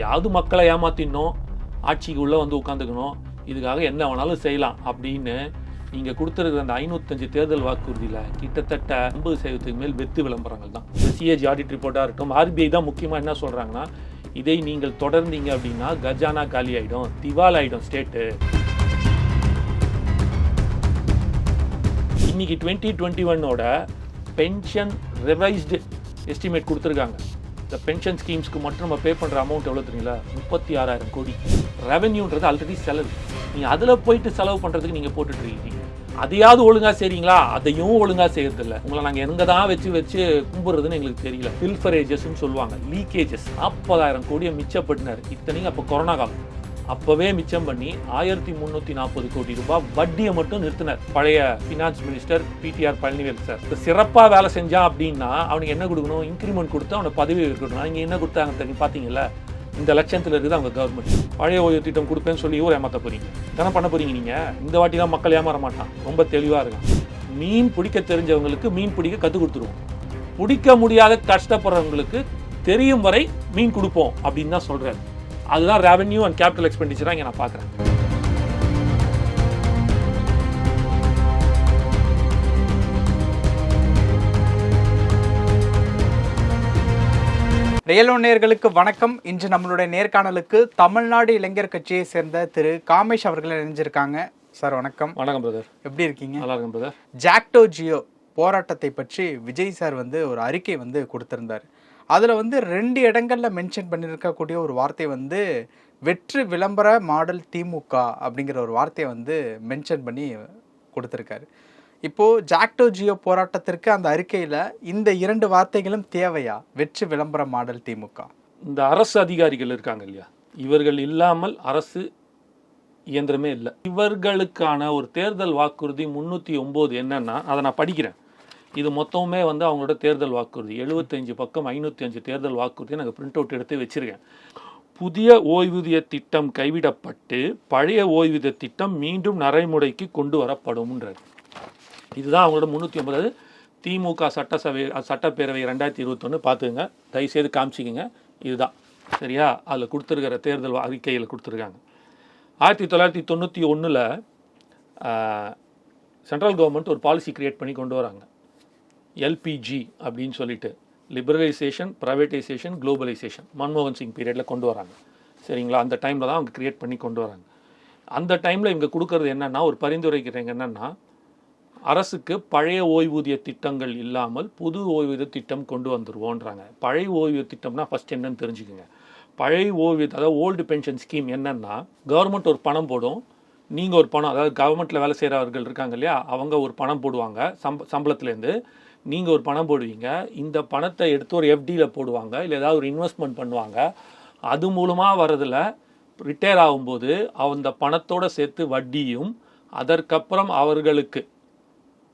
எப்படியாவது மக்களை ஏமாத்திடணும் ஆட்சிக்கு உள்ளே வந்து உட்காந்துக்கணும் இதுக்காக என்ன வேணாலும் செய்யலாம் அப்படின்னு நீங்கள் கொடுத்துருக்கிற அந்த ஐநூற்றஞ்சு தேர்தல் வாக்குறுதியில் கிட்டத்தட்ட ஐம்பது சதவீதத்துக்கு மேல் வெத்து விளம்பரங்கள் தான். சிஏஜி ஆடிட் ரிப்போர்ட்டாக இருக்கட்டும் ஆர்பிஐ தான் முக்கியமாக என்ன சொல்கிறாங்கன்னா இதை நீங்கள் தொடர்ந்தீங்க அப்படின்னா கஜானா காலி ஆகிடும் திவால் ஆகிடும் ஸ்டேட்டு இன்னைக்கு டுவெண்ட்டி டுவெண்ட்டி ஒன்னோட பென்ஷன் ரிவைஸ்டு எஸ்டிமேட் கொடுத்துருக்காங்க. இந்த பென்ஷன் ஸ்கீம்ஸ்க்கு மட்டும் நம்ம பே பண்ணுற அமௌண்ட் எவ்வளோ தெரியுங்களா? முப்பத்தி ஆறாயிரம் கோடி. ரெவென்யூன்றது ஆல்ரெடி செலவு. நீங்கள் அதில் போயிட்டு செலவு பண்ணுறதுக்கு நீங்கள் போட்டுட்டு இருக்கீங்க. அதையாவது ஒழுங்காக செய்றீங்களா? அதையும் ஒழுங்காக செய்யறதில்ல உங்களை நாங்கள் எங்கே தான் வச்சு வச்சு கும்பிட்றதுன்னு எங்களுக்கு தெரியல. ஃபில்ஃபரேஜஸ்ன்னு சொல்லுவாங்க. லீக்கேஜஸ் நாற்பதாயிரம் கோடியை மிச்சப்பட்டினார் இத்தனையும் அப்போ கொரோனா காலம். அப்பவே மிச்சம் பண்ணி ஆயிரத்தி முந்நூற்றி நாற்பது கோடி ரூபாய் வட்டியை மட்டும் நிறுத்தினார். பழைய finance minister PTR Palanivel sir சிறப்பாக வேலை செஞ்சான் அப்படின்னா அவனுக்கு என்ன கொடுக்கணும்? இன்க்ரிமெண்ட் கொடுத்து அவனை பதவி இருக்கணும் இங்கே என்ன கொடுத்தாங்க தெரியும் பார்த்தீங்களா இந்த லட்சத்தில் இருக்குது அவங்க கவர்மெண்ட் பழைய ஓய்வு திட்டம் கொடுப்பேன்னு சொல்லி ஊர் ஏமாத்த போறீங்க. தானே பண்ண போறீங்க நீங்கள் இந்த வாட்டிலாம் மக்கள் ஏமாற மாட்டான். ரொம்ப தெளிவாக இருக்கும் மீன் பிடிக்க தெரிஞ்சவங்களுக்கு மீன் பிடிக்க கற்றுக் கொடுத்துருவோம். பிடிக்க முடியாத கஷ்டப்படுறவங்களுக்கு தெரியும் வரை மீன் கொடுப்போம் அப்படின்னு தான் சொல்றாரு. அதுதான் ரெவென்யூ அண்ட் கேபிட்டல் எக்ஸ்பெண்டிச்சராக இங்கே நான் பார்க்குறேன். ரியலோ நேயர்களுக்கு வணக்கம். இன்று நம்மளுடைய நேர்காணலுக்கு தமிழ்நாடு இளைஞர் கட்சியை சேர்ந்த திரு காமேஷ் அவர்கள் இணைஞ்சிருக்காங்க. சார் வணக்கம். வணக்கம் பிரதர் எப்படி இருக்கீங்க? நல்லா இருக்கும் பிரதர் ஜாக்டோ ஜியோ போராட்டத்தை பற்றி விஜய் சார் வந்து ஒரு அறிக்கை வந்து கொடுத்திருந்தார். அதில் வந்து ரெண்டு இடங்களில் மென்ஷன் பண்ணியிருக்கக்கூடிய ஒரு வார்த்தை வந்து வெற்று விளம்பர மாடல் திமுக அப்படிங்கிற ஒரு வார்த்தையை வந்து மென்ஷன் பண்ணி கொடுத்துருக்காரு. இப்போது ஜாக்டோ ஜியோ போராட்டத்திற்கு அந்த அறிக்கையில் இந்த இரண்டு வார்த்தைகளும் தேவையா? வெற்று விளம்பர மாடல் திமுக. இந்த அரசு அதிகாரிகள் இருக்காங்க இல்லையா? இவர்கள் இல்லாமல் அரசு இயந்திரமே இல்லை. இவர்களுக்கான ஒரு தேர்தல் வாக்குறுதி முன்னூற்றி ஒம்பது என்னன்னா அதை நான் படிக்கிறேன். இது மொத்தமுமே வந்து அவங்களோட தேர்தல் வாக்குறுதி. எழுபத்தஞ்சு பக்கம் ஐநூற்றி அஞ்சு தேர்தல் வாக்குறுதியை நாங்கள் பிரிண்ட் அவுட் எடுத்து வச்சுருக்கேன். புதிய ஓய்வூதிய திட்டம் கைவிடப்பட்டு பழைய ஓய்வூதிய திட்டம் மீண்டும் நடைமுறைக்கு கொண்டு வரப்படும்ன்றது இதுதான் அவங்களோட முந்நூற்றி ஒன்பது திமுக சட்டசபை சட்டப்பேரவை ரெண்டாயிரத்தி இருபத்தொன்று பார்த்துங்க தயவுசெய்து காமிச்சிக்கங்க. இதுதான். சரியா? அதில் கொடுத்துருக்கிற தேர்தல் அறிக்கையில் கொடுத்துருக்காங்க. ஆயிரத்தி தொள்ளாயிரத்தி தொண்ணூற்றி ஒன்றில் சென்ட்ரல் கவர்மெண்ட் ஒரு பாலிசி க்ரியேட் பண்ணி கொண்டு வராங்க. எல்பிஜி அப்படின்னு சொல்லிட்டு லிபரலைசேஷன் ப்ரைவேட்டைசேஷன் குளோபலைசேஷன் மன்மோகன் சிங் பீரியடில் கொண்டு வராங்க. சரிங்களா? அந்த டைமில் தான் அவங்க கிரியேட் பண்ணி கொண்டு வராங்க. அந்த டைமில் இவங்க கொடுக்கறது என்னென்னா ஒரு பரிந்துரைக்கிறீங்க என்னென்னா அரசுக்கு பழைய ஓய்வூதிய திட்டங்கள் இல்லாமல் புது ஓய்வூதிய திட்டம் கொண்டு வந்துடுவோன்றாங்க பழைய ஓய்வூதிய திட்டம்னா ஃபர்ஸ்ட் என்னன்னு தெரிஞ்சுக்கோங்க. பழைய ஓய்வூதிய அதாவது ஓல்டு பென்ஷன் ஸ்கீம் என்னென்னா கவர்மெண்ட் ஒரு பணம் போடும். நீங்கள் ஒரு பணம் அதாவது கவர்மெண்ட்டில் வேலை செய்கிறவர்கள் இருக்காங்க இல்லையா? அவங்க ஒரு பணம் போடுவாங்க சம்ப சம்பளத்துலேருந்து நீங்கள் ஒரு பணம் போடுவீங்க. இந்த பணத்தை எடுத்து ஒரு எஃப்டியில் போடுவாங்க. இல்லை ஏதாவது ஒரு இன்வெஸ்ட்மெண்ட் பண்ணுவாங்க. அது மூலமாக வரதில் ரிட்டையர் ஆகும்போது அந்த பணத்தோடு சேர்த்து வட்டியும் அதற்கப்புறம் அவர்களுக்கு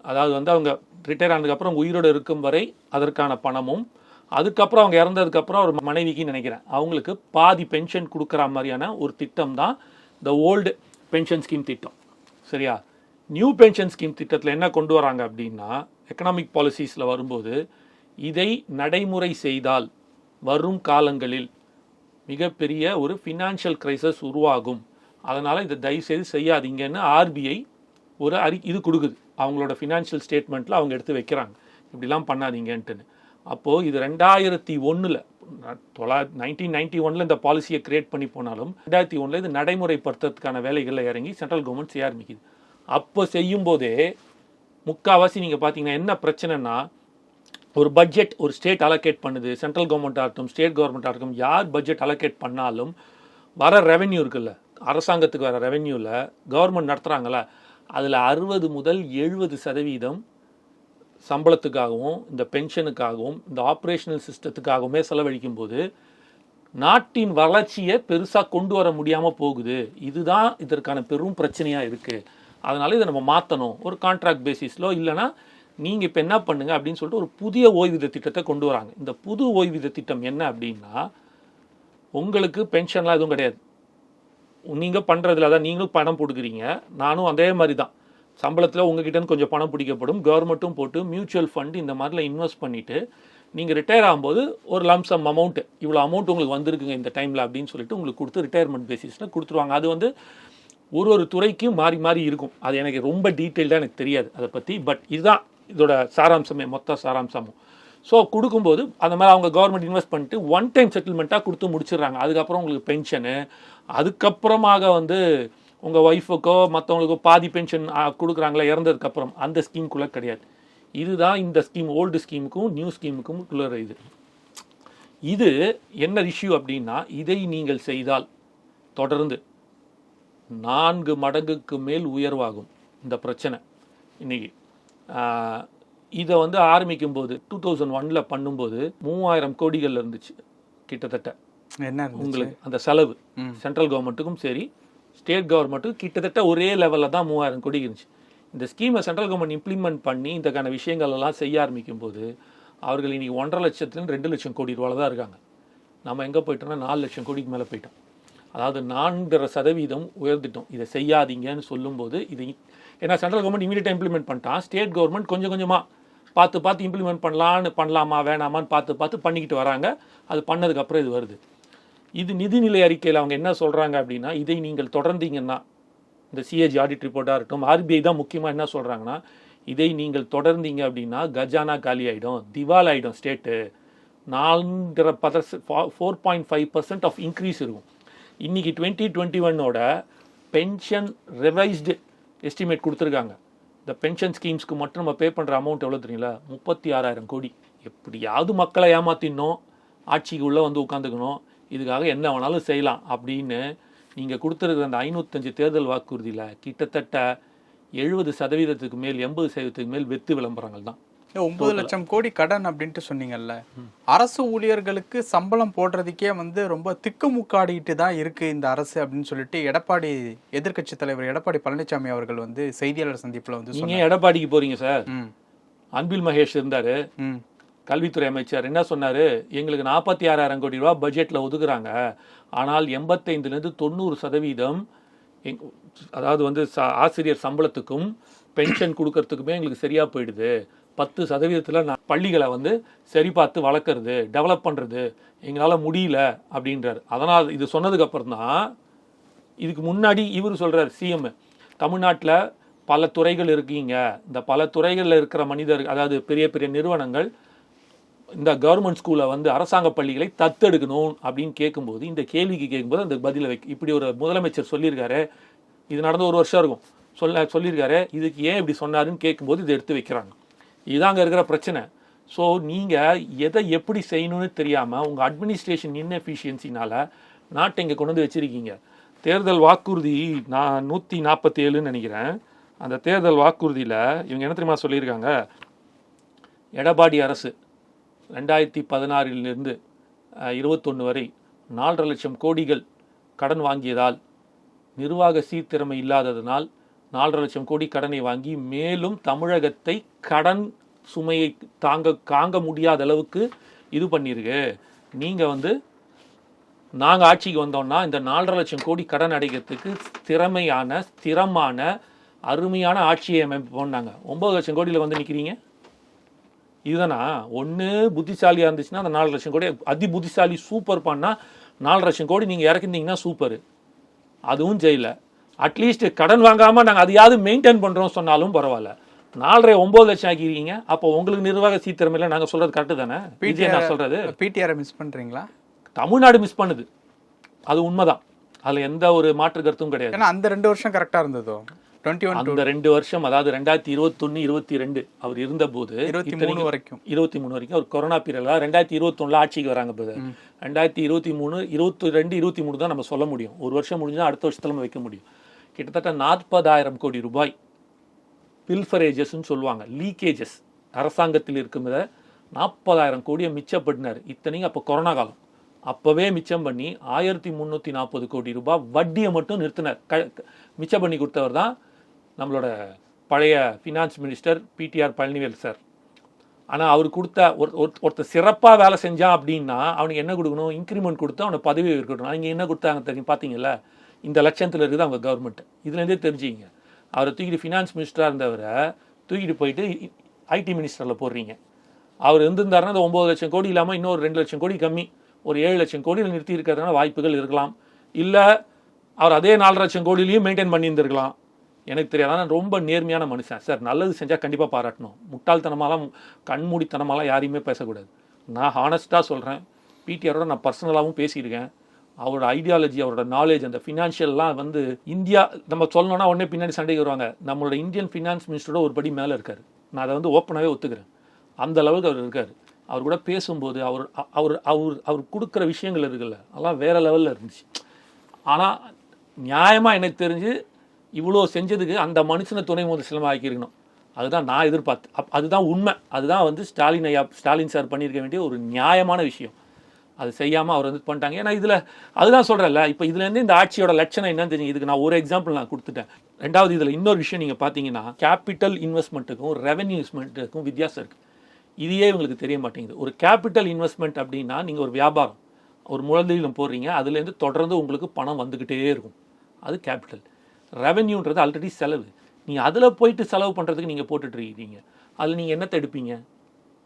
அதாவது வந்து அவங்க ரிட்டையர் ஆனதுக்கப்புறம் உயிரோடு இருக்கும் வரை அதற்கான பணமும் அதுக்கப்புறம் அவங்க இறந்ததுக்கப்புறம் ஒரு மனைவிக்கு நினைக்கிறேன். அவங்களுக்கு பாதி பென்ஷன் கொடுக்குற மாதிரியான ஒரு திட்டம் தான் இந்த ஓல்டு பென்ஷன் ஸ்கீம் திட்டம். சரியா? நியூ பென்ஷன் ஸ்கீம் திட்டத்தில் என்ன கொண்டு வராங்க அப்படின்னா எக்கனாமிக் பாலிசிஸில் வரும்போது இதை நடைமுறை செய்தால் வரும் காலங்களில் மிகப்பெரிய ஒரு ஃபினான்ஷியல் கிரைசஸ் உருவாகும். அதனால் இதை தயவுசெய்து செய்யாதீங்கன்னு ஆர்பிஐ ஒரு அறி இது கொடுக்குது. அவங்களோட ஃபினான்ஷியல் ஸ்டேட்மெண்ட்டில் அவங்க எடுத்து வைக்கிறாங்க. இப்படிலாம் பண்ணாதீங்கன்ட்டுன்னு. அப்போது இது ரெண்டாயிரத்தி ஒன்றில் தொள்ளா நைன்டீன் நைன்டி ஒனில் இந்த பாலிசியை கிரியேட் பண்ணி போனாலும் ரெண்டாயிரத்தி ஒன்றில் இது நடைமுறைப்படுத்துறதுக்கான வேலைகளில் இறங்கி சென்ட்ரல் கவர்மெண்ட் செய்ய ஆரம்பிக்குது அப்போ செய்யும்போதே முக்கால்வாசி நீங்கள் பார்த்தீங்கன்னா என்ன பிரச்சனைனா ஒரு பட்ஜெட் ஒரு ஸ்டேட் அலோகேட் பண்ணுது சென்ட்ரல் கவர்மெண்ட்டாக இருக்கட்டும் ஸ்டேட் கவர்மெண்ட்டாக இருக்கட்டும் யார் பட்ஜெட் அலோகேட் பண்ணாலும் வர ரெவென்யூ இருக்குல்ல அரசாங்கத்துக்கு வர ரெவென்யூவில் கவர்மெண்ட் நடத்துகிறாங்கள அதில் அறுபது முதல் எழுபது சதவீதம் சம்பளத்துக்காகவும் இந்த பென்ஷனுக்காகவும் இந்த ஆப்ரேஷனல் சிஸ்டத்துக்காகவுமே செலவழிக்கும் போது நாட்டின் வளர்ச்சியை பெருசாக கொண்டு வர முடியாமல் போகுது. இதுதான் இதற்கான பெரும் பிரச்சனையாக இருக்குது அதனால் இதை நம்ம மாற்றணும் ஒரு கான்ட்ராக்ட் பேசிஸ்லோ இல்லைன்னா நீங்கள் இப்போ என்ன பண்ணுங்க அப்படின்னு சொல்லிட்டு ஒரு புதிய ஓய்வூதிய திட்டத்தை கொண்டு வராங்க. இந்த புது ஓய்வூதிய திட்டம் என்ன அப்படின்னா உங்களுக்கு பென்ஷன்லாம் எதுவும் கிடையாது. நீங்கள் பண்ணுறதுல தான் நீங்களும் பணம் கொடுக்குறீங்க நானும் அதே மாதிரி தான் சம்பளத்தில் உங்ககிட்ட கொஞ்சம் பணம் பிடிக்கப்படும். கவர்மெண்ட்டும் போட்டு மியூச்சுவல் ஃபண்ட் இந்த மாதிரிலாம் இன்வெஸ்ட் பண்ணிவிட்டு நீங்கள் ரிட்டையர் ஆகும்போது ஒரு லம்சம் அமௌண்ட் இவ்வளோ அமௌண்ட் உங்களுக்கு வந்திருக்குங்க இந்த டைமில் அப்படின்னு சொல்லிட்டு உங்களுக்கு கொடுத்து ரிட்டையர்மெண்ட் பேசிஸில் கொடுத்துருவாங்க. அது வந்து ஒரு ஒரு துறைக்கும் மாறி மாறி இருக்கும். அது எனக்கு ரொம்ப டீட்டெயில்டாக எனக்கு தெரியாது அதை பற்றி பட் இதுதான் இதோட சாராம்சமே மொத்த சாராம்சமும். ஸோ கொடுக்கும்போது அந்த மாதிரி அவங்க கவர்மெண்ட் இன்வெஸ்ட் பண்ணிட்டு ஒன் டைம் செட்டில்மெண்ட்டாக கொடுத்து முடிச்சிடுறாங்க. அதுக்கப்புறம் உங்களுக்கு பென்ஷனு அதுக்கப்புறமாக வந்து உங்கள் ஒய்ஃபுக்கோ மற்றவங்களுக்கோ பாதி பென்ஷன் கொடுக்குறாங்களா இறந்ததுக்கப்புறம் அந்த ஸ்கீம்குள்ளே கிடையாது. இதுதான் இந்த ஸ்கீம் ஓல்டு ஸ்கீமுக்கும் நியூ ஸ்கீமுக்கும் உள்ள இது. இது என்ன இஷ்யூ அப்படின்னா இதை நீங்கள் செய்தால் தொடர்ந்து நான்கு மடங்குக்கு மேல் உயர்வாகும் இந்த பிரச்சனை இன்னைக்கு. இதை வந்து ஆரம்பிக்கும் போது டூ தௌசண்ட் ஒனில் பண்ணும்போது மூவாயிரம் கோடிகள் இருந்துச்சு கிட்டத்தட்ட. என்ன உங்களுக்கு அந்த செலவு. சென்ட்ரல் கவர்மெண்ட்டுக்கும் சரி ஸ்டேட் கவர்மெண்ட்டுக்கும் கிட்டத்தட்ட ஒரே லெவலில் தான் மூவாயிரம் கோடி இருந்துச்சு. இந்த ஸ்கீமை சென்ட்ரல் கவர்மெண்ட் இம்ப்ளிமெண்ட் பண்ணி இந்தக்கான விஷயங்கள் எல்லாம் செய்ய ஆரம்பிக்கும் போது அவர்கள் இன்னைக்கு ஒன்றரை லட்சத்துலேருந்து ரெண்டு லட்சம் கோடி ரூபாவில் தான் இருக்காங்க. நம்ம எங்கே போயிட்டோம்னா நாலு லட்சம் கோடிக்கு மேலே போயிட்டோம். அதாவது நான்கரை சதவீதம் உயர்ந்துட்டோம். இதை செய்யாதீங்கன்னு சொல்லும்போது இது ஏன்னா சென்ட்ரல் கவர்மெண்ட் இமீடியட்டாக இம்ப்ளிமெண்ட் பண்ணிட்டான். ஸ்டேட் கவர்மெண்ட் கொஞ்சம் கொஞ்சமாக பார்த்து பார்த்து இம்ப்ளிமெண்ட் பண்ணலான்னு பண்ணலாமா வேணாமான்னு பார்த்து பார்த்து பண்ணிக்கிட்டு வராங்க. அது பண்ணதுக்கப்புறம் இது வருது. இது நிதிநிலை அறிக்கையில் அவங்க என்ன சொல்கிறாங்க அப்படின்னா இதை நீங்கள் தொடர்ந்தீங்கன்னா இந்த சிஏஜி ஆடிட் ரிப்போர்ட்டாக இருக்கட்டும் ஆர்பிஐ தான் முக்கியமாக என்ன சொல்கிறாங்கன்னா இதை நீங்கள் தொடர்ந்தீங்க அப்படின்னா கஜானா காலி ஆகிடும் திவால் ஆகிடும் ஸ்டேட்டு நான்கிற பதர்ஸ் four point five percent of increase இருக்கும். இன்றைக்கி டுவெண்ட்டி டுவெண்ட்டி ஒன்னோட பென்ஷன் ரிவைஸ்டு எஸ்டிமேட் கொடுத்துருக்காங்க. இந்த பென்ஷன் ஸ்கீம்ஸ்க்கு மட்டும் நம்ம பே பண்ணுற அமௌண்ட் எவ்வளோ தெரியுங்களா? முப்பத்தி ஆறாயிரம் கோடி. எப்படியாவது மக்களை ஏமாத்தினோம் ஆட்சிக்கு உள்ளே வந்து உட்காந்துக்கணும் இதுக்காக என்ன வேணாலும் செய்யலாம் அப்படின்னு நீங்கள் கொடுத்துருக்குற அந்த ஐநூற்றஞ்சு தேர்தல் வாக்குறுதியில் கிட்டத்தட்ட எழுபது சதவீதத்துக்கு மேல் எண்பது சதவீதத்துக்கு மேல் வெத்து விளம்பரங்கள் தான். ஒன்பது லட்சம் கோடி கடன் அப்படின்ட்டு சொன்னீங்கல்ல. அரசு ஊழியர்களுக்கு சம்பளம் போடுறதுக்கே வந்து ரொம்ப திக்குமுக்காடிட்டு தான் இருக்கு இந்த அரசு அப்படின்னு சொல்லிட்டு எடப்பாடி எதிர்க்கட்சி தலைவர் எடப்பாடி பழனிசாமி அவர்கள் வந்து செய்தியாளர் சந்திப்புல வந்து நீங்கள் எடப்பாடிக்கு போகிறீங்க சார்? அன்பில் மகேஷ் இருந்தார். கல்வித்துறை அமைச்சர். என்ன சொன்னார்? எங்களுக்கு நாற்பத்தி ஆறாயிரம் கோடி ரூபா பட்ஜெட்டில் ஒதுக்குறாங்க. ஆனால் எண்பத்தைந்துலேருந்து தொண்ணூறு சதவீதம் அதாவது வந்து ஆசிரியர் சம்பளத்துக்கும் பென்ஷன் கொடுக்கறதுக்குமே எங்களுக்கு சரியாக போயிடுது. பத்து சதவீதத்தில் நான் பள்ளிகளை வந்து சரி பார்த்து வளர்க்குறது டெவலப் பண்ணுறது எங்களால் முடியல அப்படின்றார். அதனால் இது சொன்னதுக்கப்புறம் தான் இதுக்கு முன்னாடி இவர் சொல்கிறார் சிஎம் தமிழ்நாட்டில் பல துறைகள் இருக்கீங்க. இந்த பல துறைகளில் இருக்கிற மனிதர் அதாவது பெரிய பெரிய நிறுவனங்கள் இந்த கவர்மெண்ட் ஸ்கூலை வந்து அரசாங்க பள்ளிகளை தத்தெடுக்கணும் அப்படின்னு கேட்கும்போது இந்த கேள்விக்கு கேட்கும்போது அந்த பதிலை வைக்க இப்படி ஒரு முதலமைச்சர் சொல்லியிருக்காரு. இது நடந்து ஒரு வருஷம் இருக்கும். சொல்ல சொல்லியிருக்காரு. இதுக்கு ஏன் இப்படி சொன்னாருன்னு கேட்கும்போது இதை எடுத்து வைக்கிறாங்க. இதாங்க இருக்கிற பிரச்சனை. ஸோ நீங்கள் எதை எப்படி செய்யணும்னு தெரியாமல் உங்கள் அட்மினிஸ்ட்ரேஷன் இன்எஃபிஷியன்சினால் நாட்டை இங்கே கொண்டு வந்து வச்சுருக்கீங்க. தேர்தல் வாக்குறுதி நான் நூற்றி நாற்பத்தி ஏழுன்னு நினைக்கிறேன். அந்த தேர்தல் வாக்குறுதியில் இவங்க என்ன தெரியுமா சொல்லியிருக்காங்க? எடப்பாடி அரசு ரெண்டாயிரத்தி பதினாறிலிருந்து இருபத்தொன்று வரை நாலரை லட்சம் கோடிகள் கடன் வாங்கியதால் நிர்வாக சீர்திறமை இல்லாததனால் நாலரை லட்சம் கோடி கடனை வாங்கி மேலும் தமிழகத்தை கடன் சுமையை தாங்க தாங்க முடியாத அளவுக்கு இது பண்ணியிருக்கு நீங்கள் வந்து நாங்கள் ஆட்சிக்கு வந்தோம்னா இந்த நாலரை லட்சம் கோடி கடன் அடைக்கிறதுக்கு திறமையான ஸ்திரமான அருமையான ஆட்சியை அமைப்போம்னாங்க ஒம்பது லட்சம் கோடியில் வந்து நிற்கிறீங்க இதுதானா? ஒன்று புத்திசாலியாக இருந்துச்சுன்னா அந்த நாலு லட்சம் கோடி அதி புத்திசாலி சூப்பர் பண்ணால் நாலு லட்சம் கோடி நீங்கள் இறக்கிருந்தீங்கன்னா சூப்பர். அதுவும் செய்யலை அட்லீஸ்ட் கடன் வாங்காமல் நாங்கள் அதையாவது மெயின்டைன் பண்ணுறோம் சொன்னாலும் பரவாயில்ல. நாலரை ஒம்பது லட்சம் ஆக்கிருக்கீங்க அப்போ உங்களுக்கு நிர்வாக சீத்திரமையில் நாங்கள் சொல்கிறது கரெக்டு தானே? விஜய் நான் சொல்கிறது பிடிஆரை மிஸ் பண்றீங்களா? தமிழ்நாடு மிஸ் பண்ணுது. அது உண்மைதான். அதில் எந்த ஒரு மாற்று கருத்தும் கிடையாது. ஏன்னா அந்த ரெண்டு வருஷம் கரெக்டா இருந்ததோ? அந்த ரெண்டு வருஷம் அதாவது ரெண்டாயிரத்தி இருபத்தொன்னு இருபத்தி ரெண்டு அவர் இருபத்தி மூணு இத்தனைக்கும் வரைக்கும். இருபத்தி மூணு வரைக்கும் அவர் கொரோனா பீரியட்ல ரெண்டாயிரத்தி இருபத்தொன்னுல ஆட்சிக்கு வராங்க பிரதர் ரெண்டாயிரத்தி இருபத்தி மூணு இருபத்தி ரெண்டு இருபத்தி மூணு தான் நம்ம சொல்ல முடியும். ஒரு வருஷம் முடிஞ்சா அடுத்த வருஷத்துல நம்ம வைக்க முடியும். கிட்டத்தட்ட நாற்பதாயிரம் கோடி ரூபாய். பில்ஃபரேஜஸ்ன்னு சொல்லுவாங்க. லீக்கேஜஸ் அரசாங்கத்தில் இருக்கும் நாற்பதாயிரம் கோடியை மிச்சப்படினார் இத்தனையும் அப்போ கொரோனா காலம். அப்போவே மிச்சம் பண்ணி ஆயிரத்தி முந்நூற்றி நாற்பது கோடி ரூபாய் வட்டியை மட்டும் நிறுத்தினார். க மிச்சம் பண்ணி கொடுத்தவர் தான் நம்மளோட பழைய finance minister PTR Palanivel sir ஆனால் அவர் கொடுத்த ஒரு ஒரு- ஒருத்தர் சிறப்பாக வேலை செஞ்சான் அப்படின்னா அவனுக்கு என்ன கொடுக்கணும்? இன்க்ரிமெண்ட் கொடுத்து அவனை பதவி இருக்கணும் அவங்க என்ன கொடுத்தாங்க தெரியும் பார்த்தீங்களா இந்த லட்சத்தில் இருக்குது அவங்க கவர்மெண்ட் இதுலேருந்தே தெரிஞ்சுங்க அவரை தூக்கிட்டு ஃபினான்ஸ் மினிஸ்டராக இருந்தவரை தூக்கிட்டு போயிட்டு ஐடி மினிஸ்டரில் போடுறீங்க. அவர் இருந்திருந்தாருன்னா அந்த ஒம்பது லட்சம் கோடி இல்லாமல் இன்னொரு ரெண்டு லட்சம் கோடி கம்மி. ஒரு ஏழு லட்சம் கோடியில் நிறுத்தி இருக்கிறதுனால வாய்ப்புகள் இருக்கலாம். இல்லை அவர் அதே நாலு லட்சம் கோடியிலையும் மெயின்டைன் பண்ணியிருந்திருக்கலாம். எனக்கு தெரியாது. ஆனால் ரொம்ப நேர்மையான மனுஷன். சார் நல்லது செஞ்சால் கண்டிப்பாக பாராட்டணும். முட்டாள்தனமாலாம் கண்மூடித்தனமாலாம் யாரையுமே பேசக்கூடாது. நான் ஹானஸ்ட்டாக சொல்கிறேன் பிடிஆரோட நான் பர்சனலாகவும் பேசியிருக்கேன். அவரோட ஐடியாலஜி அவரோட நாலேஜ் அந்த ஃபினான்ஷியல்லாம் வந்து இந்தியா நம்ம சொல்லணும்னா உடனே பின்னாடி சண்டைக்கு வருவாங்க. நம்மளோட இந்தியன் ஃபினான்ஸ் மினிஸ்டரோட ஒரு படி மேலே இருக்கார். நான் அதை வந்து ஓப்பனாகவே ஒத்துக்கிறேன். அந்த லெவலுக்கு அவர் இருக்கார். அவர் கூட பேசும்போது அவர் அ- அவர் அவர் அவர் கொடுக்குற விஷயங்கள் இருக்குல்ல அதெல்லாம் வேற லெவலில் இருந்துச்சு. ஆனால் நியாயமாக எனக்கு தெரிஞ்சு இவ்வளோ செஞ்சதுக்கு அந்த மனுஷனை துணை முதலமைச்சர் ஆக்கியிருக்கணும். அதுதான் நான் எதிர்பார்த்து அப் அதுதான் உண்மை. அதுதான் வந்து ஸ்டாலின் ஐயா ஸ்டாலின் சார் பண்ணியிருக்க வேண்டிய ஒரு நியாயமான விஷயம். அது செய்யாமல் அவர் வந்து பண்ணிட்டாங்க. ஏன்னா இதில் அதுதான் சொல்கிறேன்ல இப்போ இதுலேருந்து இந்த ஆட்சியோட லட்சணம் என்னன்னு தெரியும். இதுக்கு நான் ஒரு எக்ஸாம்பிள் நான் கொடுத்துட்டேன். ரெண்டாவது இதில் இன்னொரு விஷயம் நீங்கள் பார்த்தீங்கன்னா கேபிட்டல் இன்வெஸ்ட்மெண்ட்டுக்கும் ரெவென்யூ இன்வெஸ்ட்மெண்ட்டுக்கும் வித்தியாசம் இருக்குது இதையே இவங்களுக்கு தெரிய மாட்டேங்குது. ஒரு கேபிட்டல் இன்வெஸ்ட்மெண்ட் அப்படின்னா நீங்கள் ஒரு வியாபாரம் ஒரு முதலீடு போடுறீங்க அதுலேருந்து தொடர்ந்து உங்களுக்கு பணம் வந்துக்கிட்டே இருக்கும். அது கேபிட்டல் ரெவென்யூன்றது ஆல்ரெடி செலவு. நீங்கள் அதில் போயிட்டு செலவு பண்ணுறதுக்கு நீங்கள் போட்டுட்ருக்கீங்க அதில் நீங்கள் என்னத்தை எடுப்பீங்க?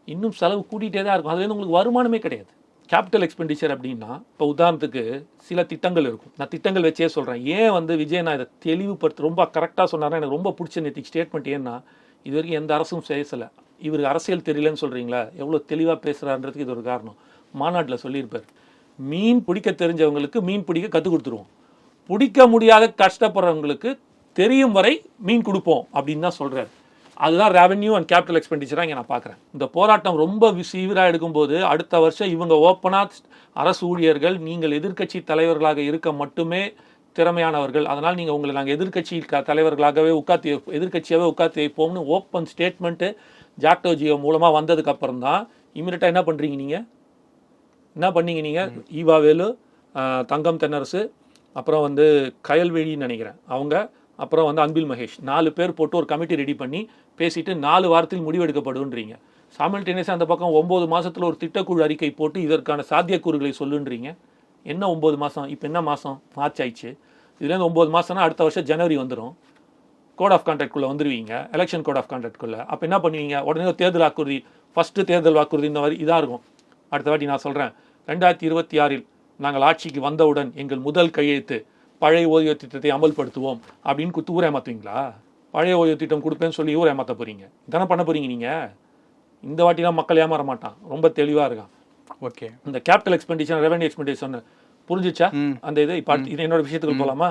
இன்னும் செலவு கூட்டிகிட்டே தான் இருக்கும். அதுலேருந்து உங்களுக்கு வருமானமே கிடையாது. கேபிட்டல் எக்ஸ்பெண்டிச்சர் அப்படின்னா இப்போ உதாரணத்துக்கு சில திட்டங்கள் இருக்கும். நான் திட்டங்கள் வச்சே சொல்கிறேன் ஏன் வந்து விஜய் நான் இதை தெளிவுபடுத்த ரொம்ப கரெக்டாக சொன்னார்னா எனக்கு ரொம்ப பிடிச்ச நேற்று ஸ்டேட்மெண்ட் ஏன்னா இது வரைக்கும் எந்த அரசும் பேசலை. இவருக்கு அரசியல் தெரியலன்னு சொல்கிறீங்களா எவ்வளோ தெளிவாக பேசுகிறான்றதுக்கு இது ஒரு காரணம். மாநாட்டில் சொல்லியிருப்பார். மீன் பிடிக்க தெரிஞ்சவங்களுக்கு மீன் பிடிக்க கற்றுக் கொடுத்துருவோம். பிடிக்க முடியாத கஷ்டப்படுறவங்களுக்கு தெரியும் வரை மீன் கொடுப்போம் அப்படின்னு தான் சொல்கிறார் அதுதான் ரெவன்யூ அண்ட் கேபிட்டல் எக்ஸ்பெண்டிச்சராக இங்கே நான் பார்க்குறேன். இந்த போராட்டம் ரொம்ப சீவிராக எடுக்கும்போது அடுத்த வருஷம் இவங்க ஓப்பனாக அரசு ஊழியர்கள் நீங்கள் எதிர்க்கட்சி தலைவர்களாக இருக்க மட்டுமே திறமையானவர்கள். அதனால் நீங்கள் உங்களை நாங்கள் எதிர்க்கட்சி க- தலைவர்களாகவே உட்காத்தி எதிர்க்கட்சியாகவே உட்காத்தி வைப்போம்னு ஓப்பன் ஸ்டேட்மெண்ட்டு ஜாக்டோஜியோ மூலமாக வந்ததுக்கப்புறம் தான் இமீடியட்டாக என்ன பண்ணுறீங்க நீங்கள் என்ன பண்ணீங்க நீங்கள் ஈவா வேலு தங்கம் தென்னரசு அப்புறம் வந்து கயல்வெளின்னு நினைக்கிறேன். அவங்க அப்புறம் வந்து அன்பில் மகேஷ் நாலு பேர் போட்டு ஒரு கமிட்டி ரெடி பண்ணி பேசிட்டு நாலு வாரத்தில் முடிவெடுக்கப்படுன்றீங்க சாமில்டேனியஸாக அந்த பக்கம் ஒம்பது மாதத்தில் ஒரு திட்டக்குழு அறிக்கை போட்டு இதற்கான சாத்தியக்கூறுகளை சொல்லுன்றீங்க. என்ன ஒம்பது மாதம் இப்போ என்ன மாதம் மார்ச் ஆயிடுச்சு. இதுலேருந்து ஒம்பது மாதம்னா அடுத்த வருஷம் ஜனவரி வந்துடும் கோட் ஆஃப் கான்டாக்ட்குள்ளே வந்துருவீங்க. எலெக்ஷன் கோட் ஆஃப் கான்ட்ராக்ட்குள்ளே அப்போ என்ன பண்ணுவீங்க? உடனே தேர்தல் வாக்குறுதி ஃபஸ்ட்டு தேர்தல் வாக்குறுதி இந்த மாதிரி இதாக இருக்கும். அடுத்த வாட்டி நான் சொல்கிறேன் ரெண்டாயிரத்தி இருபத்தி ஆறில் நாங்கள் ஆட்சிக்கு வந்தவுடன் எங்கள் முதல் கையெழுத்து பழைய ஓய்வு திட்டத்தை அமல்படுத்துவோம் அப்படின்னு குத்து ஊர் ஏமாத்துவீங்களா? பழைய ஓய்வு திட்டம் கொடுப்பேன்னு சொல்லி ஊர் ஏமாத்த போகிறீங்க இதானே பண்ண போகிறீங்க நீங்கள் இந்த வாட்டிலாம் மக்கள் ஏமாற மாட்டான். ரொம்ப தெளிவாக இருக்கான். ஓகே. இந்த கேபிட்டல் எக்ஸ்பெண்டிச்சர் ரெவன்யூ எக்ஸ்பெண்டிச்சர் புரிஞ்சிச்சா. அந்த இது இப்போ இது என்னோட விஷயத்துக்கு போகலாமா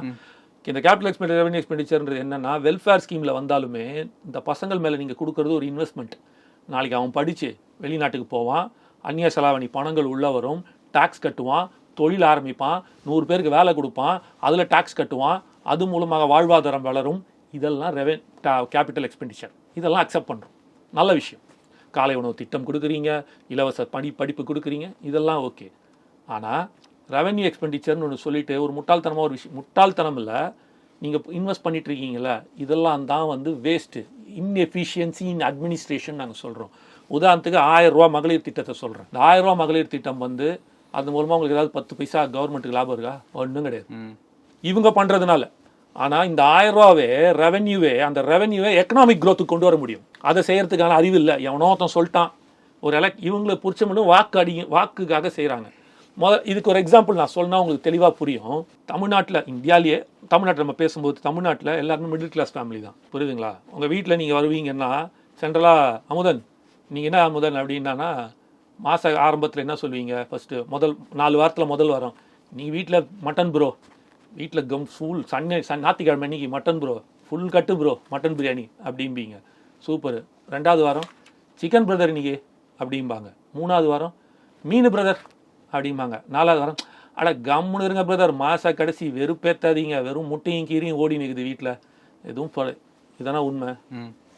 இந்த கேபிட்டல் எக்ஸ்பெண்டிச்சர் ரெவன்யூ எக்ஸ்பெண்டிச்சர்ன்றது என்னன்னா வெல்ஃபேர் ஸ்கீமில் வந்தாலுமே இந்த பசங்கள் மேலே நீங்கள் கொடுக்கறது ஒரு இன்வெஸ்ட்மெண்ட் நாளைக்கு அவன் படித்து வெளிநாட்டுக்கு போவான். அந்நிய செலாவணி பணங்கள் உள்ள வரும். டாக்ஸ் கட்டுவான். தொழில் ஆரம்பிப்பான் நூறு பேருக்கு வேலை கொடுப்பான் அதில் டாக்ஸ் கட்டுவான் அது மூலமாக வாழ்வாதாரம் வளரும். இதெல்லாம் ரெவென் கேபிட்டல் எக்ஸ்பெண்டிச்சர் இதெல்லாம் அக்செப்ட் பண்ணுறோம் நல்ல விஷயம். காலை உணவு திட்டம் கொடுக்குறீங்க இலவச பணி படிப்பு கொடுக்குறீங்க இதெல்லாம் ஓகே ஆனால் ரெவென்யூ எக்ஸ்பெண்டிச்சர்னு ஒன்று சொல்லிட்டு ஒரு முட்டாள்தனமாக ஒரு விஷயம் முட்டாள்தனம் இல்லை. நீங்கள் இன்வெஸ்ட் பண்ணிட்டுருக்கீங்கள இதெல்லாம் தான் வந்து வேஸ்ட்டு இன்எஃபிஷியன்சி இன் அட்மினிஸ்ட்ரேஷன் நாங்கள் சொல்கிறோம் உதாரணத்துக்கு ஆயிரம் ரூபா மகளிர் திட்டத்தை சொல்கிறேன் இந்த ஆயிரம் ரூபா மகளிர் திட்டம் வந்து அது மூலமாக உங்களுக்கு ஏதாவது பத்து பைசா கவர்மெண்ட்டுக்கு லாபம் இருக்கா? ஒன்றும் கிடையாது. இவங்க பண்ணுறதுனால ஆனால் இந்த ஆயிரம் ரூபாவே ரெவென்யூவே அந்த ரெவென்யூவே எக்கனாமிக் growth-க்கு கொண்டு வர முடியும். அதை செய்யறதுக்கான அறிவு இல்லை. எவனோ ஒருத்தன் சொல்லிட்டான். ஒரு எலக்ட் இவங்களை பிடிச்ச மட்டும் வாக்கு அடி வாக்குக்காக செய்கிறாங்க முத இதுக்கு ஒரு எக்ஸாம்பிள் நான் சொன்னா உங்களுக்கு தெளிவாக புரியும். தமிழ்நாட்டில் இந்தியாவிலேயே தமிழ்நாட்டில் நம்ம பேசும்போது தமிழ்நாட்டில் எல்லாருமே மிடில் கிளாஸ் ஃபேமிலி தான். புரியுதுங்களா? உங்கள் வீட்டில் நீங்கள் வருவீங்கன்னா சென்ட்ரலாக அமுதன் நீங்கள் என்ன அமுதன் அப்படின்னா மாத ஆரம்பத்தில் என்ன சொல்லுவீங்க? ஃபஸ்ட்டு முதல் நாலு வாரத்தில் முதல் வாரம். நீ வீட்டில் மட்டன் ப்ரோ வீட்டில் கம் ஃபுல் சண்டே சன் ஞாயிற்றுக்கிழமை இன்னைக்கு மட்டன் ப்ரோ ஃபுல் கட்டு ப்ரோ மட்டன் பிரியாணி அப்படிம்பீங்க. சூப்பர் ரெண்டாவது வாரம் சிக்கன் பிரதர் இன்னைக்கு அப்படிம்பாங்க. மூணாவது வாரம் மீன் பிரதர் அப்படிம்பாங்க. நாலாவது வாரம் அட கம்முன்னு இருங்க பிரதர் மாச கடைசி வெறுப்பேத்தாதீங்க. வெறும் முட்டையும் கீரையும் ஓடி நிற்குது வீட்டில் எதுவும் ப- இதானே உண்மை?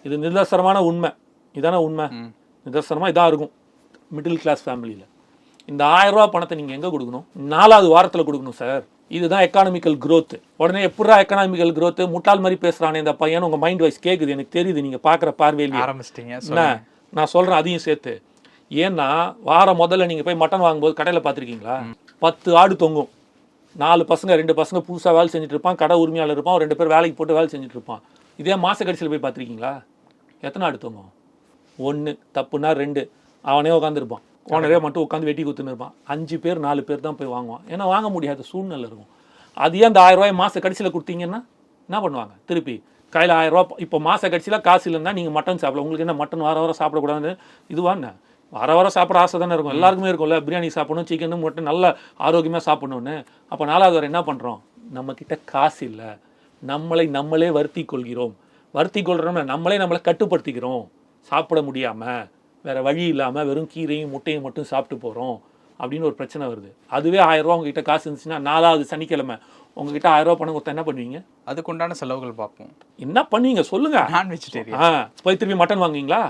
இது நிதர்சனமான உண்மை. இதானே உண்மை. நிதர்சனமாக இதாக இருக்கும். மிடில் கிளாஸ் ஃபேமிலியில் இந்த ஆயிரம் ரூபா பணத்தை நீங்கள் எங்கே கொடுக்கணும்? நாலாவது வாரத்தில் கொடுக்கணும் சார் இதுதான் எக்கானமிக்கல் growth. உடனே எப்படா எக்கனாமிக்கல் growth? முட்டாள் மாதிரி பேசுகிறானே இந்த பையன். உங்கள் மைண்ட் வாய்ஸ் கேட்குது எனக்கு தெரியுது. நீங்கள் பார்க்குற பார்வையிலேயே. ஆரம்பிச்சிட்டீங்க நான் சொல்கிறேன் அதையும் சேர்த்து. ஏன்னா வாரம் முதல்ல நீங்கள் போய் மட்டன் வாங்கும்போது கடையில் பார்த்துருக்கீங்களா? பத்து ஆடு தொங்கும். நாலு பசங்க ரெண்டு பசங்க புதுசாக வேலை செஞ்சுட்டு இருப்பான். கடை உரிமையாளர் இருப்பான். ரெண்டு பேர் வேலைக்கு போட்டு வேலை செஞ்சுட்டு இருப்பான். இதே மாச கடைசியில் போய் பார்த்துருக்கீங்களா? எத்தனை ஆடு தொங்கும்? ஒன்று தப்புனா ரெண்டு. அவனே உட்காந்துருப்பான் ஓனரே மட்டும் உட்காந்து வெட்டி குத்துன்னு இருப்பான். அஞ்சு பேர் நாலு பேர் தான் போய் வாங்குவான். ஏன்னா வாங்க முடியாத சூழ்நிலை இருக்கும். அது ஏன் அந்த ஆயிரம் ரூபாய் மாச கடைசியில் கொடுத்தீங்கன்னா என்ன பண்ணுவாங்க? திருப்பி கையில் ஆயிரம் ரூபாய் இப்போ மாச கடைசியில் காசு இல்லைன்னா நீங்கள் மட்டன் சாப்பிடலாம். உங்களுக்கு என்ன மட்டன் வார வாரம் சாப்பிடக்கூடாதுன்னு இதுவா என்ன? வார வாரம் சாப்பிட ஆசை தானே இருக்கும். எல்லாருக்குமே இருக்கும்ல. பிரியாணி சாப்பிடணும் சிக்கன் மட்டன் நல்ல ஆரோக்கியமாக சாப்பிடணும்னு. அப்போ நாலாவது வாரம் என்ன பண்ணுறோம் நம்மக்கிட்ட காசு இல்லை. நம்மளை நம்மளே வருத்தி கொள்கிறோம். வருத்தி கொள்கிறோம்னா நம்மளே நம்மளை கட்டுப்படுத்திக்கிறோம். சாப்பிட முடியாமல் வேற வழி இல்லாமல் வெறும் கீரையும் முட்டையும் மட்டும் சாப்பிட்டு போகிறோம் அப்படின்னு ஒரு பிரச்சனை வருது. அதுவே ஆயிரம் ரூபா உங்ககிட்ட காசு இருந்துச்சுன்னா நாலாவது சனிக்கிழமை உங்ககிட்ட ஆயிரம் ரூபா பணம் கொடுத்தா என்ன பண்ணுவீங்க? அதுக்குண்டான செலவுகள் பார்ப்போம். என்ன பண்ணுவீங்க? சொல்லுங்க. நான் வெஜிடேரியன் ஆ போய் திருப்பி மட்டன் வாங்குவீங்களா?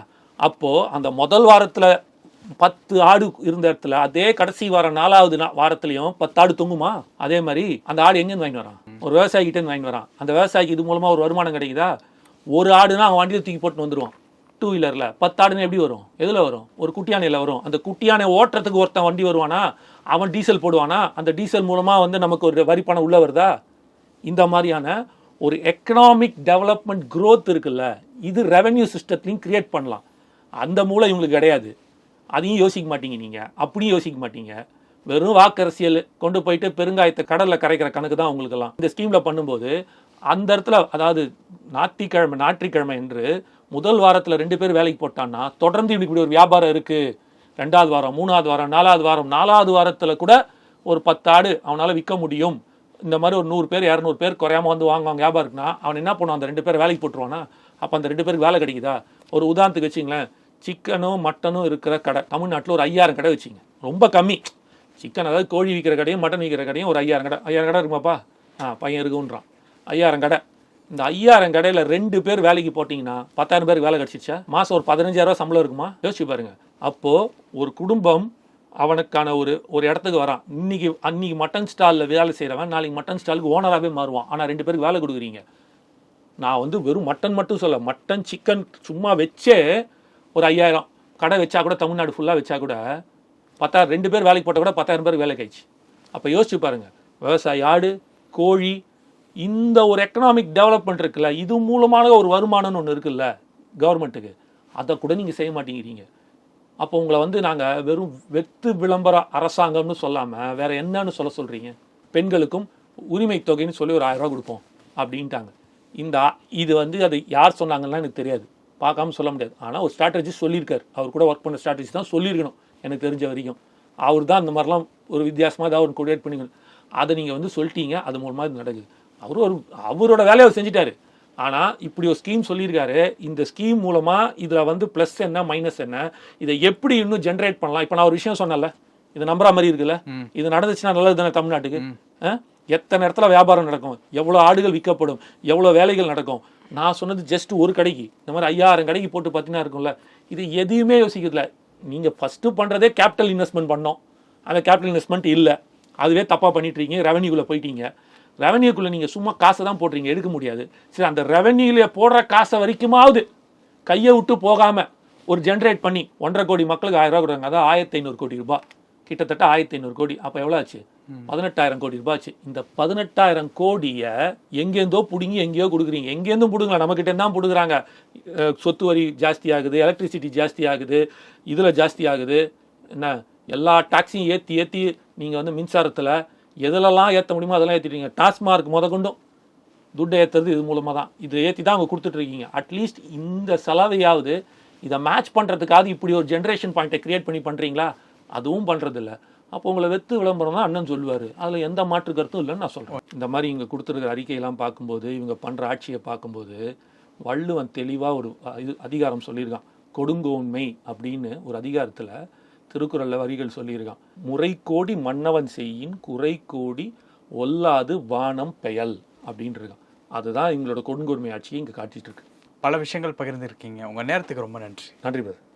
அப்போ அந்த முதல் வாரத்துல பத்து ஆடு இருந்த இடத்துல அதே கடைசி வாரம் நாலாவது வாரத்துலயும் பத்து ஆடு தொங்குமா? அதே மாதிரி அந்த ஆடு எங்கேருந்து வாங்கி வரான்? ஒரு விவசாயிகிட்ட இருந்து வாங்கி வரான். அந்த விவசாயிக்கு இது மூலமா ஒரு வருமானம் கிடைக்குதா? ஒரு ஆடுனா அவன் வண்டியில் தூக்கி போட்டு வந்துருவான். டூ வீலரில் பத்தாடுன்னு எப்படி வரும்? எதில் வரும்? ஒரு குட்டியானையில் வரும். அந்த குட்டியானை ஓட்டுறதுக்கு ஒருத்தன் வண்டி வருவானா? அவன் டீசல் போடுவானா? அந்த டீசல் மூலமாக வந்து நமக்கு ஒரு வரி பணம் உள்ளே வருதா? இந்த மாதிரியான ஒரு எக்கனாமிக் டெவலப்மெண்ட் க்ரோத் இருக்குல்ல இது ரெவென்யூ சிஸ்டத்துலையும் க்ரியேட் பண்ணலாம். அந்த மூலம் இவங்களுக்கு கிடையாது. அதையும் யோசிக்க மாட்டீங்க நீங்கள் அப்படியும் யோசிக்க மாட்டீங்க. வெறும் வாக்கரசியல் கொண்டு போயிட்டு பெருங்காயத்தை கடலில் கரைக்கிற கணக்கு தான் உங்களுக்கெல்லாம். இந்த ஸ்கீமில் பண்ணும்போது அந்த இடத்துல அதாவது ஞாயிற்றுக்கிழமை ஞாயிற்றுக்கிழமை என்று முதல் வாரத்தில் ரெண்டு பேர் வேலைக்கு போட்டான்னா தொடர்ந்து இப்படி இப்படி ஒரு வியாபாரம் இருக்குது ரெண்டாவது வாரம் மூணாவது வாரம் நாலாவது வாரம் நாலாவது வாரத்தில் கூட ஒரு பத்து ஆடு அவனால் விற்க முடியும். இந்த மாதிரி ஒரு நூறு பேர் இரநூறு பேர் குறையாம வந்து வாங்குவாங்க வியாபாரம்னா அவன் என்ன பண்ணுவான்? அந்த ரெண்டு பேர் வேலைக்கு போட்டுருவானா? அப்போ அந்த ரெண்டு பேருக்கு வேலை கிடைக்குதா? ஒரு உதாரணத்துக்கு வச்சிங்களேன். சிக்கனும் மட்டனும் இருக்கிற கடை தமிழ்நாட்டில் ஒரு ஐயாயிரம் கடை வச்சிங்க. ரொம்ப கம்மி. சிக்கன் அதாவது கோழி விற்கிற கடையும் மட்டன் விற்கிற கடையும் ஒரு ஐயாயிரம் கடை. ஐயாயிரம் கடை இருக்குமாப்பா? ஆ பையன் இருக்குன்றான். ஐயாயிரம் கடை. இந்த ஐயாயிரம் கடையில் ரெண்டு பேர் வேலைக்கு போட்டிங்கன்னா பத்தாயிரம் பேருக்கு வேலை கிடச்சிச்சா மாதம் ஒரு பதினஞ்சாயிரம் சம்பளம் இருக்குமா? யோசிச்சு பாருங்க. அப்போது ஒரு குடும்பம் அவனுக்கான ஒரு ஒரு இடத்துக்கு வரான். இன்னைக்கு அன்னைக்கு மட்டன் ஸ்டாலில் வேலை செய்கிறவன் நாளைக்கு மட்டன் ஸ்டாலுக்கு ஓனராகவே மாறுவான். ஆனால் ரெண்டு பேருக்கு வேலை கொடுக்குறீங்க. நான் வந்து வெறும் மட்டன் மட்டும் சொல்ல மட்டன் சிக்கன் சும்மா வச்சே ஒரு ஐயாயிரம். கடை வச்சா கூட தமிழ்நாடு ஃபுல்லாக வச்சா கூட பத்தாயிரம் ரெண்டு பேர் வேலைக்கு போட்டால் கூட பத்தாயிரம் பேர் வேலை கழிச்சு அப்போ யோசிச்சு பாருங்கள் விவசாய ஆடு கோழி இந்த ஒரு எக்கனாமிக் டெவலப்மெண்ட் இருக்குல்ல இது மூலமான ஒரு வருமானம்னு ஒன்று இருக்குல்ல கவர்மெண்ட்டுக்கு அதை கூட நீங்கள் செய்ய மாட்டேங்கிறீங்க. அப்போ உங்களை வந்து நாங்கள் வெறும் வெத்து விளம்பர அரசாங்கம்னு சொல்லாமல் வேற என்னன்னு சொல்ல சொல்கிறீங்க பெண்களுக்கும் உரிமை தொகைன்னு சொல்லி ஒரு ஆயிரரூவா கொடுப்போம் அப்படின்ட்டாங்க. இந்த இது வந்து அது யார் சொன்னாங்கன்னா எனக்கு தெரியாது. பார்க்காம சொல்ல முடியாது. ஆனால் ஒரு ஸ்ட்ராட்டஜி சொல்லியிருக்காரு. அவர் கூட ஒர்க் பண்ண ஸ்ட்ராட்டஜி தான் சொல்லியிருக்கணும் எனக்கு தெரிஞ்ச வரைக்கும். அவர் தான் அந்த மாதிரிலாம் ஒரு வித்தியாசமாக ஏதாவது ஒரு கொடியேட் பண்ணிக்கணும். அதை நீங்கள் வந்து சொல்லிட்டீங்க அது மூலமாக இது நடக்குது. அவரும் ஒரு அவரோட வேலையை அவர் செஞ்சுட்டாரு. ஆனால் இப்படி ஒரு ஸ்கீம் சொல்லியிருக்காரு. இந்த ஸ்கீம் மூலமாக இதில் வந்து ப்ளஸ் என்ன மைனஸ் என்ன இதை எப்படி இன்னும் ஜென்ரேட் பண்ணலாம்? இப்போ நான் ஒரு விஷயம் சொன்னேன்ல இது நம்புற மாதிரி இருக்குல்ல? இது நடந்துச்சுன்னா நல்லது தானே தமிழ்நாட்டுக்கு? எத்தனை இடத்துல வியாபாரம் நடக்கும்? எவ்வளோ ஆடுகள் விற்கப்படும்? எவ்வளோ வேலைகள் நடக்கும்? நான் சொன்னது ஜஸ்ட் ஒரு கடைக்கு. இந்த மாதிரி ஐயாயிரம் கடைக்கு போட்டு பார்த்தீங்கன்னா இருக்கும்ல. இது எதையுமே யோசிக்கிறதுல நீங்கள் ஃபஸ்ட்டு பண்ணுறதே கேபிட்டல் இன்வெஸ்ட்மெண்ட் பண்ணோம். அந்த கேபிட்டல் இன்வெஸ்ட்மெண்ட் இல்லை. அதுவே தப்பாக பண்ணிட்டு இருக்கீங்க. ரெவன்யூக்குள்ளே போயிட்டீங்க. ரெவன்யூக்குள்ளே நீங்கள் சும்மா காசை தான் போடுறீங்க எடுக்க முடியாது. சரி அந்த ரெவன்யூல போடுற காசை வரைக்குமாவது கையை விட்டு போகாமல் ஒரு ஜென்ரேட் பண்ணி ஒன்றரை கோடி மக்களுக்கு ஆயிரம் ரூபா கொடுக்குறாங்க. அதான் ஆயிரத்தி ஐநூறு கோடி ரூபாய். கிட்டத்தட்ட ஆயிரத்தி ஐநூறு கோடி. அப்போ எவ்வளோ ஆச்சு? பதினெட்டாயிரம் கோடி ரூபாய் ஆச்சு. இந்த பதினெட்டாயிரம் கோடியை எங்கேருந்தோ பிடுங்கி எங்கேயோ கொடுக்குறீங்க. எங்கேருந்தும் பிடுங்கலாம் நம்மக்கிட்ட தான் பிடுங்குறாங்க. சொத்து வரி ஜாஸ்தி ஆகுது எலக்ட்ரிசிட்டி ஜாஸ்தி ஆகுது இதில் ஜாஸ்தி ஆகுது. என்ன? எல்லா டாக்ஸையும் ஏற்றி ஏற்றி நீங்கள் வந்து மின்சாரத்தில் எதுலலாம் ஏற்ற முடியுமோ அதெல்லாம் ஏற்றிட்டீங்க டாஸ்மார்க் முத கொண்டும். துட்டை ஏற்றுறது இது மூலமாக தான் இதை ஏற்றி தான் அவங்க கொடுத்துட்ருக்கீங்க அட்லீஸ்ட் இந்த செலவையாவது இதை மேட்ச் பண்ணுறதுக்காவது இப்படி ஒரு ஜென்ரேஷன் பாயிண்ட்டை க்ரியேட் பண்ணி பண்ணுறீங்களா அதுவும் பண்ணுறதில்ல அப்போ உங்களை வெத்து விளம்பரம் தான் அண்ணன் சொல்லுவார். அதில் எந்த மாற்று கருத்தும் இல்லைன்னு நான் சொல்கிறேன் இந்த மாதிரி இங்கே கொடுத்துருக்கிற அறிக்கையெல்லாம் பார்க்கும்போது இவங்க பண்ணுற ஆட்சியை பார்க்கும்போது வள்ளுவன் தெளிவாக ஒரு இது அதிகாரம் சொல்லியிருக்கான். கொடுங்கோன்மை அப்படின்னு ஒரு அதிகாரத்தில் திருக்குறள்ல வரிகள் சொல்லியிருக்கான். முறை கோடி மன்னவன் செய்யின் குறை கோடி ஒல்லாது வானம் பெயல் அப்படின்னு இருக்கான் அதுதான் எங்களோட கொடுங்கோன்மை ஆட்சியை இங்கே காட்டிட்டு இருக்கு. பல விஷயங்கள் பகிர்ந்திருக்கீங்க. உங்க நேரத்துக்கு ரொம்ப நன்றி. நன்றி பிரதர்